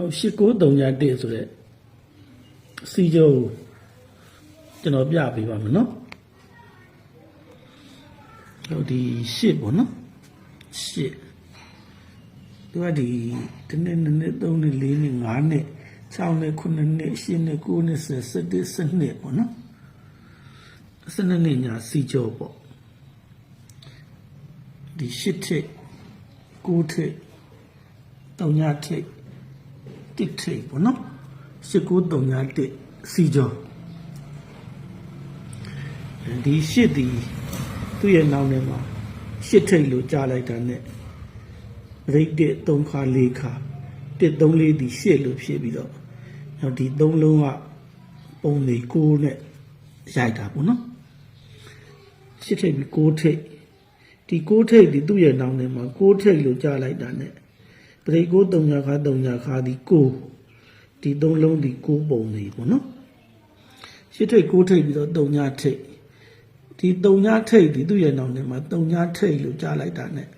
ဟုတ်8931ဆိုတဲ့စီကျုံကျွန်တော်ပြပေးပါမယ်နော်ဟုတ်ဒီရှစ်ပေါ့နော်ရှစ်သူကဒီတနေ့နှစ်နှစ်သုံးနှစ်လေးနှစ်ငါးနှစ်၆နှစ်ခုနှစ်နှစ်ရှစ်နှစ်ကိုးနှစ်ဆယ်ဆယ်တစ်ဆယ်နှစ်ပေါ့နော်ဆယ်နှစ်ညာစီကျုံပေါ့ဒီရှစ်ထစ်ကိုးထစ်တုံညာထစ် တစ်ထိပ်ပေါ့နော်1931စီကျော်ဒီရှစ်ဒီသူ့ရဲ့နောက်ထဲမှာရှစ်ထိပ်လို့ကြားလိုက်တာနဲ့ရိတ်တဲ့3ခါ4ခါတစ်3လေးဒီရှစ်လို့ဖြစ်ပြီးတော့နောက်ဒီ3လုံးကပုံနေ6နဲ့ရိုက်တာပေါ့နော်ရှစ်ထိပ်ပြီး6ထိပ်ဒီ6ထိပ်ဒီသူ့ရဲ့နောက်ထဲမှာ6ထိပ်လို့ကြားလိုက်တာနဲ့ပ ရိတ်6 3ညာခါ3ညာခါဒီ6ဒီ3လုံးဒီ6ပုံနေပေါ့နော်ရှစ်ထိပ်6ထိပ်ပြီးတော့3ညာထိပ်ဒီ3ညာထိပ်ဒီသူ့ရဲ့နောက်ထဲမှာ3ညာထိပ်လို့ကြားလိုက်တာနဲ့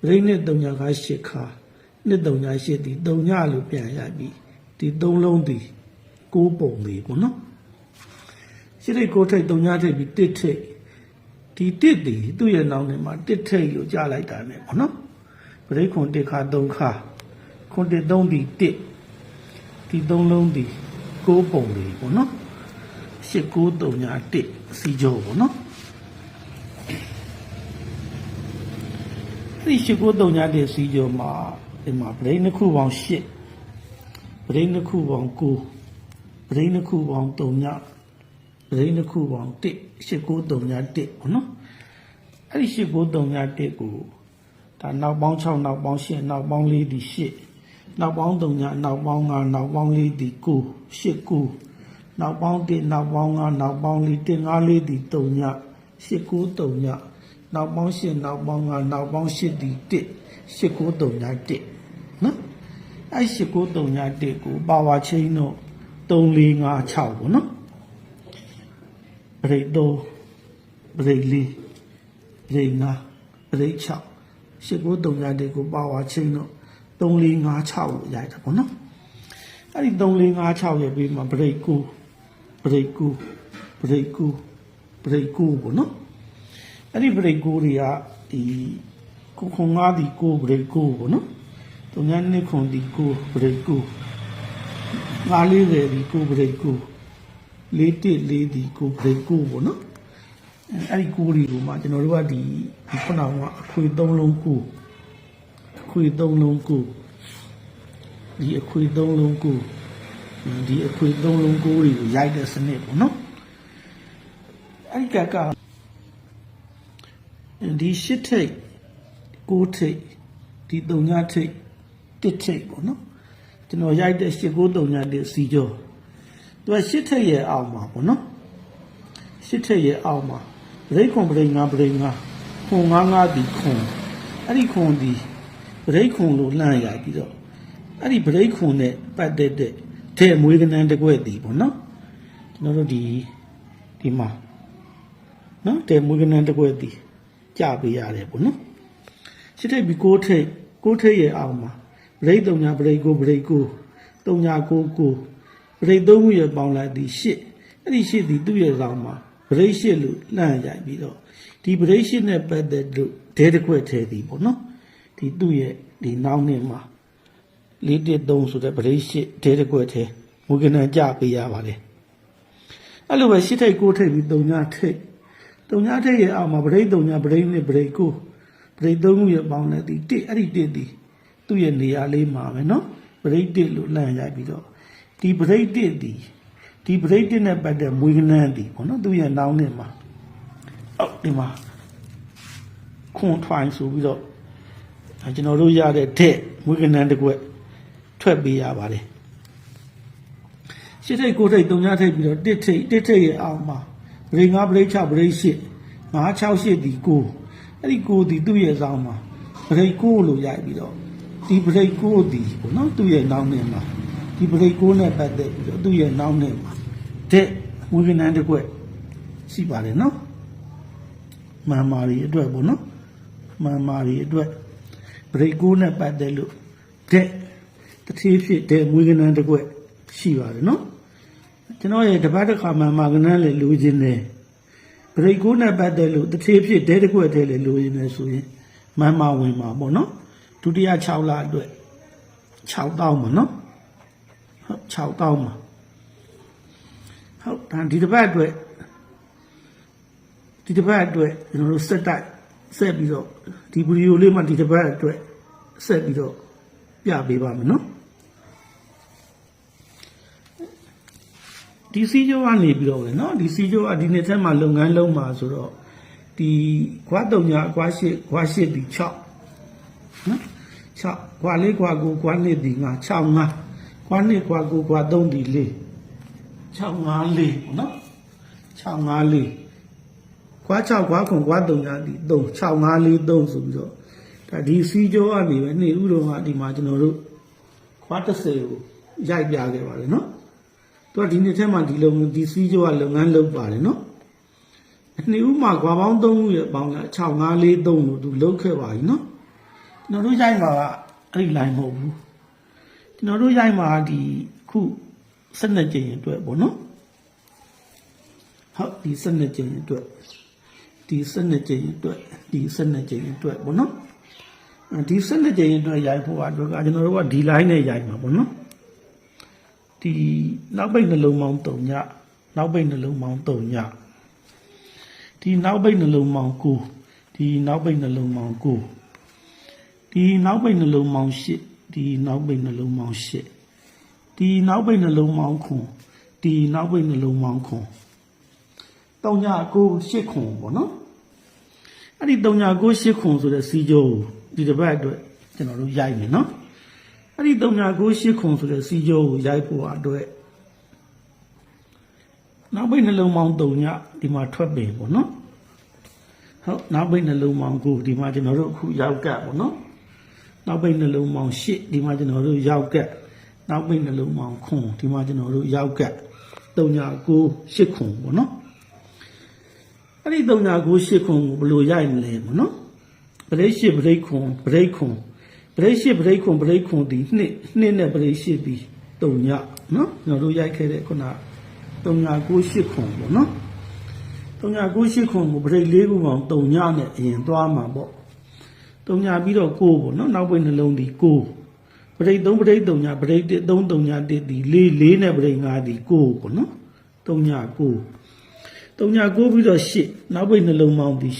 ပရိတ်နဲ့3ညာခါ8ခါနှစ်3ညာ8ဒီ3ညာလို့ပြန်ရပြီဒီ3လုံးဒီ6ပုံနေပေါ့နော်ရှစ်ထိပ်6ထိပ်3ညာထိပ်ပြီး1ထိပ်ဒီတစ်ဒီသူ့ရဲ့နောက်ထဲမှာတစ်ထိပ်လို့ကြားလိုက်တာနဲ့ပေါ့နော်ပ ရိတ်ခွန်တစ်ခါ3ခါခွန်တစ်3ဒီတစ်ဒီ3လုံးဒီ6ပုံနေပေါ့နော်8931စီကျော်ပေါ့နော်ဒီ8931စီကျော်မှာဒီမှာပရိတ်နှစ်ခုပေါင်း8ပရိတ်နှစ်ခုပေါင်း9ပရိတ်နှစ်ခုပေါင်း3ညပရိတ်နှစ်ခုပေါင်း1 8931ပေါ့နော်အဲ့ဒီ8931ကို ဒါနောက်ပေါင်း6နောက်ပေါင်း8နောက်ပေါင်း4ဒီ8နောက်ပေါင်း3ညနောက်ပေါင်း5နောက်ပေါင်း4ဒီ9 8 9နောက်ပေါင်း1နောက်ပေါင်း5နောက်ပေါင်း4 1 5 4ဒီ3ည8 9 3ညနောက်ပေါင်း8နောက်ပေါင်း5နောက်ပေါင်း8ဒီ1 8 9 3ည1နော်အဲ့8 9 3ည1ကိုပါဝါချင်းတော့3 4 5 6ပေါ့နော်ပရိတ်3ပရိတ်4ပရိတ်5ပရိတ်6 8 9 3ည1ကိုပါဝါချင်းတော့3 4 5 6လို့ရိုက်တာပေါ့နော်အဲ့ဒီ3 4 5 6ရဲ့ပြီးမှပရိတ်9ပရိတ်9ပရိတ်9ပရိတ်9ပေါ့နော်အဲ့ဒီပရိတ်9တွေကဒီခုခုငါးဒီ9ပရိတ်9ပေါ့နော်တုံညာနှစ်ခွန်ဒီ9ပရိတ်9ငါးလေးတွေဒီ9ပရိတ်9လေးတစ်လေးဒီ9ပရိတ်9ပေါ့နော် အဲ့ဒီ9တွေကိုမှကျွန်တော်တို့ကဒီဒီခုနကအခွေ3လုံး9အခွေ3လုံး9ဒီအခွေ3လုံး9ဒီအခွေ3လုံး9တွေကိုရိုက်တဲ့စနစ်ပေါ့နော်အဲ့ဒီကကဒီရှစ်ထိတ်9ထိတ်ဒီ3ညထိတ်1ထိတ်ပေါ့နော်ကျွန်တော်ရိုက်တဲ့8 9 3ည1စီကျော်သူကရှစ်ထိတ်ရဲ့အောက်မှာပေါ့နော်ရှစ်ထိတ်ရဲ့အောက်မှာ ဗရိတ်ခွန်ဗရိတ်ငါဗရိတ်ငါခွန်ငါငါဒီခွန်အဲ့ဒီခွန်ဒီဗရိတ်ခွန်လို့လှမ်းရပြီးတော့အဲ့ဒီဗရိတ်ခွန်နဲ့ပတ်သက်တဲ့တဲ့မွေးကနန်းတစ်ခွက်တည်ပေါ့နော်ကျွန်တော်တို့ဒီဒီမှာနော်တဲ့မွေးကနန်းတစ်ခွက်တည်ကြပေးရတယ်ပေါ့နော်ရှစ်ထိတ်ပြီးကိုးထိတ်ကိုးထိတ်ရဲ့အောက်မှာဗရိတ်တုံညာဗရိတ်ကိုဗရိတ်ကိုတုံညာကိုကိုဗရိတ်သုံးခုရဲ့ပေါင်းလိုက်ဒီရှစ်အဲ့ဒီရှစ်ဒီသူ့ရဲ့ဆောင်မှာ ဗရိတ်ရှစ်လို့လှမ်းရိုက်ပြီးတော့ဒီဗရိတ်ရှစ်နဲ့ပတ်သက်လို့ဒဲတစ်ခွက်ထဲသည်ပေါ့နော်ဒီသူ့ရဲ့ဒီနောက်နှစ်မှာလေးတစ်သုံးဆိုတဲ့ပရိရှိဒဲတကွက်ထဲမူကနံကြပေးရပါတယ်အဲ့လိုပဲရှစ်ထိတ်ကိုထိတ်ပြီးတုံညာထိတ်တုံညာထိတ်ရဲ့အောက်မှာပရိတုံညာပရိနဲ့ပရိကိုပရိသုံးခုရဲ့ပေါင်းတဲ့ဒီတစ်အဲ့ဒီတစ်ဒီသူ့ရဲ့နေရာလေးမှာပဲနော်ပရိတစ်လို့လန့်ရိုက်ပြီးတော့ဒီပရိတစ်ဒီ ဒီပရိတစ်နဲ့ပတ်တဲ့မွေးကနန်းဒီပေါ့နော်သူ့ရဲ့နောင်နဲ့မှာအောက်ဒီမှာခွန်ထွိုင်းဆိုပြီးတော့အဲကျွန်တော်တို့ရတဲ့တဲ့မွေးကနန်းတစ်ကွက်ထွက်ပေးရပါတယ်ရှစ်ထိတ်ကိုထိတ်တုံညာထိတ်ပြီးတော့တစ်ထိတ်တစ်ထိတ်ရဲ့အောက်မှာဗရိငါဗရိ6ဗရိ8 9 6 8ဒီ9အဲ့ဒီ9ဒီသူ့ရဲ့ဆောင်မှာဗရိ9လို့ရိုက်ပြီးတော့ဒီဗရိ9ဒီပေါ့နော်သူ့ရဲ့နောက်နဲ့မှာ ဒီဗရိ9နဲ့ပတ်သက်ပြီးတော့သူ့ရဲ့နောက်နဲ့မှာတဲ့ဝိကနန်းတစ်ခွက်ရှိပါတယ်နော်မန်မာရီအတွက်ပေါ့နော်မန်မာရီအတွက်ဗရိ9နဲ့ပတ်သက်လို့တဲ့တထေးဖြစ်တဲ့မွေးကနန်းတစ်ကွက်ရှိပါတယ်နော်ကျွန်တော်ရဲ့တပတ်တစ်ခါမှမာကနန်းလေလိုချင်တယ်ပရိတ်ကိုနဲ့ပတ်သက်လို့တထေးဖြစ်တဲ့တစ်ကွက်တည်းလေလိုချင်တယ်ဆိုရင်မမ်းမဝင်မှာပေါ့နော်ဒုတိယ6လအတွက်6တောင်းပါနော် ဟုတ်6000ပါဟုတ်ဒါဒီတစ်ပတ်အတွက်ဒီတစ်ပတ်အတွက်ကျွန်တော်တို့စက်တိုက်ဆက်ပြီးတော့ဒီဗီဒီယိုလေးမှာဒီတစ်ပတ်အတွက်ဆက်ပြီးတော့ပြပေးပါမယ်နော်ဒီစီဂျိုကနေပြီးတော့လေနော်ဒီစီဂျိုကဒီနှစ်သက်မှာလုပ်ငန်းလုံးမှာဆိုတော့ဒီခွာတုံညာခွာရှစ်ခွာရှစ်ဒီ6နော်6ခွာလေးခွာ9ခွာ2ဒီ9 6 9 ကွာနှစ်ကွာကိုကွာသုံးဒီလေး654ပေါ့နော်654ကွာ6ကွာခွန်ကွာ3ညာဒီ3 654 3ဆိုပြီးတော့ဒါဒီစီကြောကနေပဲနေဥတော်ကဒီမှာကျွန်တော်တို့ခွာ30ကိုရိုက်ပြခဲ့ပါတယ်နော်သူကဒီနှစ်ထဲမှာဒီလုပ်ဒီစီကြောကလုပ်ငန်းလုပ်ပါတယ်နော်နှစ်ဦးမှာခွာပေါင်း3ခုရဲ့ပေါင်းက6543လို့သူလုပ်ခဲ့ပါပြီနော်ကျွန်တော်တို့ရိုက်မှာကအဲ့ဒီ line မဟုတ်ဘူး ကျွန်တော်တို့ရိုက်မှာဒီခု12ကြိမ်အတွက်ပေါ့နော်ဟုတ်ဒီ12ကြိမ်အတွက်ဒီ12ကြိမ်အတွက်ဒီ12ကြိမ်အတွက်ပေါ့နော်အဲဒီ12ကြိမ်အတွက်ရိုက်ဖို့အတွက်ကကျွန်တော်တို့ကဒီ line နဲ့ရိုက်မှာပေါ့နော်ဒီနောက်ပိတ်နှလုံးပေါင်း3ညနောက်ပိတ်နှလုံးပေါင်း3ညဒီနောက်ပိတ်နှလုံးပေါင်း9ဒီနောက်ပိတ်နှလုံးပေါင်း9ဒီနောက်ပိတ်နှလုံးပေါင်း10 ဒီနောက်ပိတ်နှလုံးပေါင်း10ဒီနောက်ပိတ်နှလုံးပေါင်း9ဒီနောက်ပိတ်နှလုံးပေါင်း9 3ည9 8ခွန်ပေါ့နော်အဲ့ဒီ3ည9 8ခွန်ဆိုတဲ့စီးကြောဒီတစ်ပတ်အတွက်ကျွန်တော်တို့ရိုက်မယ်နော်အဲ့ဒီ3998ခုဆိုတဲ့စီကြောကိုရိုက်ဖို့အတွက်နောက်ပိတ်နှလုံးပေါင်း3ညဒီမှာထွက်ပင်ပေါ့နော်ဟုတ်နောက်ပိတ်နှလုံးပေါင်း9ဒီမှာကျွန်တော်တို့အခုရောက်ကပ်ပေါ့နော် နောက်ပိတ်နှလုံးပေါင်း10ဒီမှာကျွန်တော်တို့ရောက်ကပ်နောက်ပိတ်နှလုံးပေါင်း9ဒီမှာကျွန်တော်တို့ရောက်ကပ်3998ခုပေါ့နော်အဲ့ဒီ3998ခုကိုဘယ်လိုရိုက်မလဲပေါ့နော်ပရိတ်ရှိပရိတ်ခွန်ပရိတ်ခွန်ပရိတ်ရှိပရိတ်ခွန်ပရိတ်ခွန်ဒီနှစ်နှစ်နဲ့ပရိတ်ရှိပြီးတုံညနော်ကျွန်တော်တို့ရိုက်ခဲ့တဲ့ခုနတုံည98ခွန်ပေါ့နော်တုံည98ခွန်ကိုပရိတ်၄ခုပေါင်းတုံညနဲ့အရင်သွားမှာပေါ့ တုံညပြီးတော့9ပေါ့နော်နောက်ပိတ်နှလုံးဒီ9ပရိတ်3ပရိတ်တုံညပရိတ်1 3တုံည1ဒီ4 4နဲ့ပရိတ်5ဒီ9ပေါ့နော်တုံည9တုံည9ပြီးတော့8နောက်ပိတ်နှလုံးပေါင်းဒီ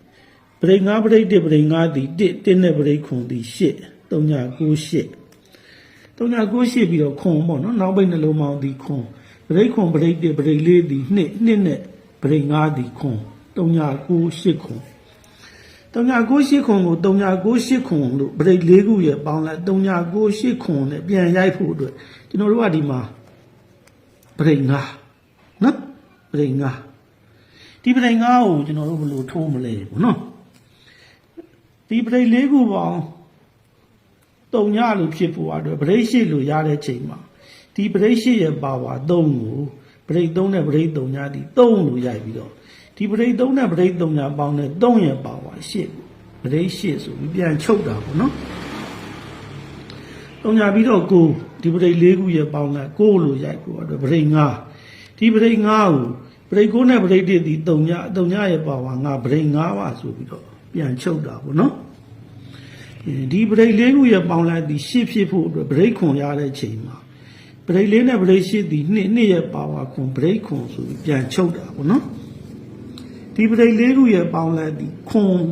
8ပရိတ်၅ပရိတ်1ပရိတ်၅သည်1 1နဲ့ပရိတ်ခွန်သည်8 3ည98 3ည98ပြီးတော့ခွန်ပေါ့နော်နောက်ပိတ်နှလုံးပေါင်းသည်ခွန်ပရိတ်ခွန်ပရိတ်1ပရိတ်4သည်2 2နဲ့ပရိတ်5သည်ခွန်3ည98ခွန် 3ည98ခွန်ကို3ည98ခွန်လို့ပရိတ်4ခုရဲ့ပေါင်းလိုက်3ည98ခွန်နဲ့ပြန်ရိုက်ဖို့အတွက်ကျွန်တော်တို့ကဒီမှာပရိတ်5နော်ပရိတ်5ဒီပရိတ်5ကိုကျွန်တော်တို့ဘယ်လိုထိုးမလဲပေါ့နော်ဒီပရိတ်လေးခုပေါင်းတုံညလို့ဖြစ်ဖို့အတွက်ပရိတ်ရှိလို့ရတဲ့ချိန်မှာဒီပရိတ်ရှိရဲ့ပါဝါ3ကိုပရိတ်3နဲ့ပရိတ်3ညဒီ3လို့ရိုက်ပြီးတော့ ဒီပရိတ်3နဲ့ပရိတ်3ညပေါင်းတဲ့3ရဲ့ပါဝါ8ပရိတ်8ဆိုပြီးပြန်ချုပ်တာပေါ့နော်3ညပြီးတော့9ဒီပရိတ်လေးခုရဲ့ပေါင်းတဲ့9လို့ရိုက်ဖို့အတွက်ပရိတ်5ဒီပရိတ်5ကိုပရိတ်9နဲ့ပရိတ်1ဒီ3ည3ညရဲ့ပါဝါ5ပရိတ်5ပါဆိုပြီးတော့ပြန်ချုပ်တာပေါ့နော်ဒီဗရိတ်လေးခုရဲ့ပေါင်းလိုက်ပြီးရှစ်ဖြစ်ဖို့အတွက်ဗရိတ်ခွန်ရတဲ့ချိန်မှာဗရိတ်လေးနဲ့ဗရိတ်ရှစ်ဒီနှစ်နှစ်ရဲ့ပါဝါခွန်ဗရိတ်ခွန်ဆိုပြီးပြန်ချုပ်တာပေါ့နော် ဒီဗရိတ်လေးခုရဲ့ပေါင်းလိုက်ပြီးခွန်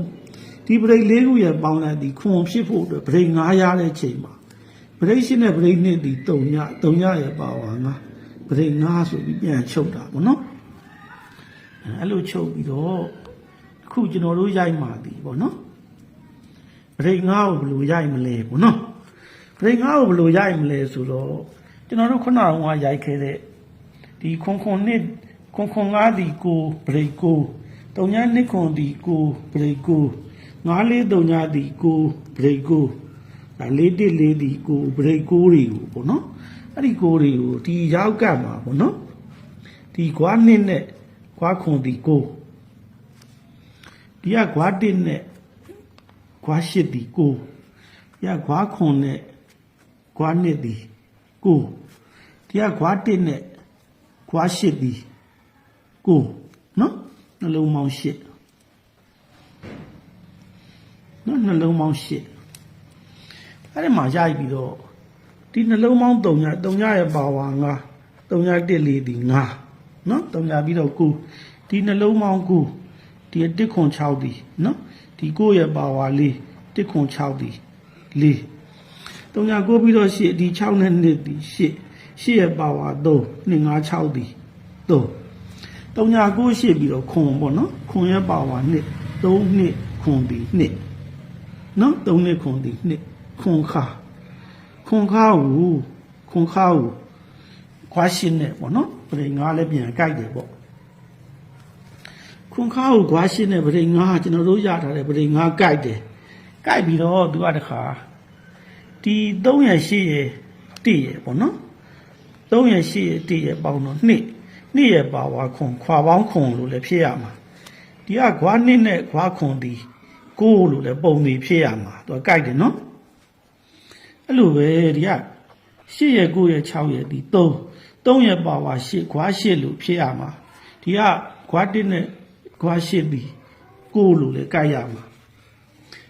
ဒီဗရိတ်လေးခုရဲ့ပေါင်းလိုက်ပြီးခွန်ဖြစ်ဖို့အတွက်ဗရိတ်9ရတဲ့ချိန်မှာဗရိတ်ရှစ်နဲ့ဗရိတ်နှစ်ဒီ3ည3ညရဲ့ပါဝါ9ဗရိတ်9ဆိုပြီးပြန်ချုပ်တာပေါ့နော်အဲ့လိုချုပ်ပြီးတော့အခုကျွန်တော်တို့ရိုက်မှာပြီပေါ့နော်ပရိတ်ငါ့ကိုဘယ်လိုရိုက်မလဲပေါ့နော်ပရိတ်ငါ့ကိုဘယ်လိုရိုက်မလဲဆိုတော့ကျွန်တော်တို့ခုနကရိုက်ခဲ့တဲ့ဒီခွန်ခွန်နှစ်ခွန်ခွန်ငါးဒီကိုပရိတ်ကို တုံညာနှစ်ခွန်ဒီကိုပရိတ်ကိုငါးလေးတုံညာဒီကိုပရိတ်ကိုဒါလေးတစ်လေးဒီကိုပရိတ်ကိုတွေကိုပေါ့နော်အဲ့ဒီကိုတွေကိုဒီရောက်ကပ်မှာပေါ့နော်ဒီကွာနှစ်နဲ့ကွာခွန်ဒီကိုဒီကခွား1နဲ့ခွား8ဒီ9ဒီကခွား9နဲ့9ခွာနှစ်သည်ကိုဒီကခွာတစ်နဲ့ခွာရှစ်သည်ကိုနော် နှလုံးပေါင်းရှစ်နော်နှလုံးပေါင်းရှစ်အဲ့ဒီမှာရိုက်ပြီးတော့ဒီနှလုံးပေါင်း3ည3ညရဲ့ပါဝါ9 3ည1လေးဒီ9နော်3ညပြီးတော့9ဒီနှလုံးပေါင်း9ဒီ1ခွန်6ဒီနော်ဒီ9ရဲ့ပါဝါလေး1ခွန်6ဒီ4 3ည9ပြီးတော့8ဒီ6နဲ့2ဒီ8 8ရဲ့ပါဝါ3 2 5 6ဒီ3 3ည9 8ပြီးတော့ခွန်ပေါ့နော်ခွန်ရဲ့ပါဝါ2 3နှစ်ခွန်ဒီ2နော်3နှစ်ခွန်ဒီ2ခွန်ခါခွန်ခါဟုခွန်ခါဟုခွာရှင်းနဲ့ပေါ့နော်ပြင်ငါလည်းပြန်ကြိုက်တယ်ပေါ့ခွန်ခါဟုခွာရှင်းနဲ့ပြင်ငါကျွန်တော်တို့ရထားတယ်ပြင်ငါကြိုက်တယ်ကြိုက်ပြီးတော့သူကတခါဒီ3ရ8ရ1ရပေါ့နော်3ရ8ရ1ရပေါင်းတော့2နှစ် ရပါဝါခွန်ခွာပေါင်းခွန်လို့လည်းဖြစ်ရမှာဒီကခွာနှစ်နဲ့ခွာခွန်ဒီကိုလို့လည်းပုံပြီးဖြစ်ရမှာသူကကြိုက်တယ်နော်အဲ့လိုပဲဒီက8ရဲ့9ရဲ့6ရဲ့ဒီ3 3ရဲ့ပါဝါ8ခွာ8လို့ဖြစ်ရမှာဒီကခွာ1နဲ့ခွာ8ပြီး9လို့လည်းကြိုက်ရမှာ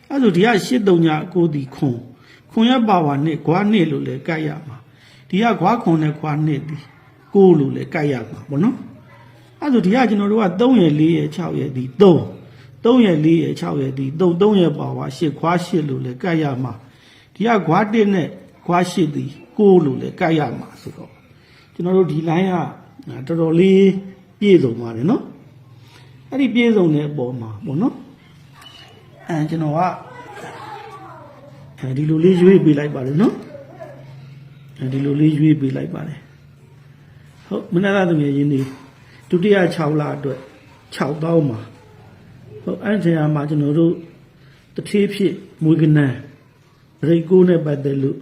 အဲ့လိုဒီက8 3ညာ9ဒီခွန်ခွန်ရဲ့ပါဝါနဲ့ခွာ2လို့လည်းကြိုက်ရမှာဒီကခွာခွန်နဲ့ခွာ2ဒီ 9လို့လည်းကြိုက်ရမှာပေါ့နော်အဲ့လိုဒီကကျွန်တော်တို့က3ရဲ့4ရဲ့6ရဲ့ဒီ3 3ရဲ့4ရဲ့6ရဲ့ဒီ3 3ရဲ့ပါဝါ8ခွာ8လို့လည်းကြိုက်ရမှာဒီကခွာတစ်နဲ့ခွာရှစ်သည်ကိုလို့လည်းကြိုက်ရမှာဆိုတော့ကျွန်တော်တို့ဒီ line ကတော်တော်လေးပြည့်စုံပါတယ်နော်အဲ့ဒီပြည့်စုံတဲ့အပေါ်မှာပေါ့နော်အဲကျွန်တော်ကအဲဒီလိုလေးရွေးပေးလိုက်ပါတယ်နော်အဲဒီလိုလေးရွေးပေးလိုက်ပါတယ် ဟုတ်မနက်သားသမီးရင်းနေဒုတိယ6လအတွက်6တောင်းမှာဟုတ်အဲ့ဒီအမှာကျွန်တော်တို့တထေးဖြစ်မွေးကနန်း ဗရိတ်ကိုနဲ့ပတ်သက်လို့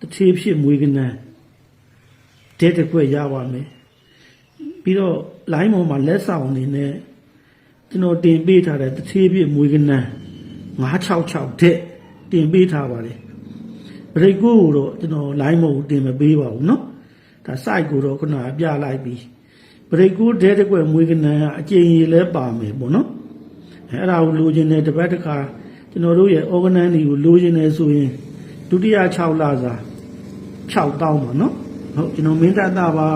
တထေးဖြစ်မွေးကနန်းဒဲတစ်ခွက်ရပါမယ်ပြီးတော့ line ပေါ်မှာလက်ဆောင်အနေနဲ့ကျွန်တော်တင်ပေးထားတဲ့တထေးဖြစ်မွေးကနန်း966တဲ့တင်ပေးထားပါတယ်ဗရိတ်ကိုကိုတော့ကျွန်တော် line ပေါ်ကိုတင်မပေးပါဘူးเนาะ ဒါ site ကိုတော့ခုနကပြလိုက်ပြီဗရိတ်ကိုဒဲတစ်ခွက်မွေးကနန်းကအကျဉ်းကြီးလဲပါမယ်ပေါ့နော်အဲ့ဒါကိုလိုချင်တဲ့တစ်ပတ်တစ်ခါကျွန်တော်တို့ရဲ့ organ တွေကိုလိုချင်တယ်ဆိုရင်ဒုတိယ6လစာ6တောင်းပါနော်ဟုတ်ကျွန်တော်မင်းတတ်တာပါ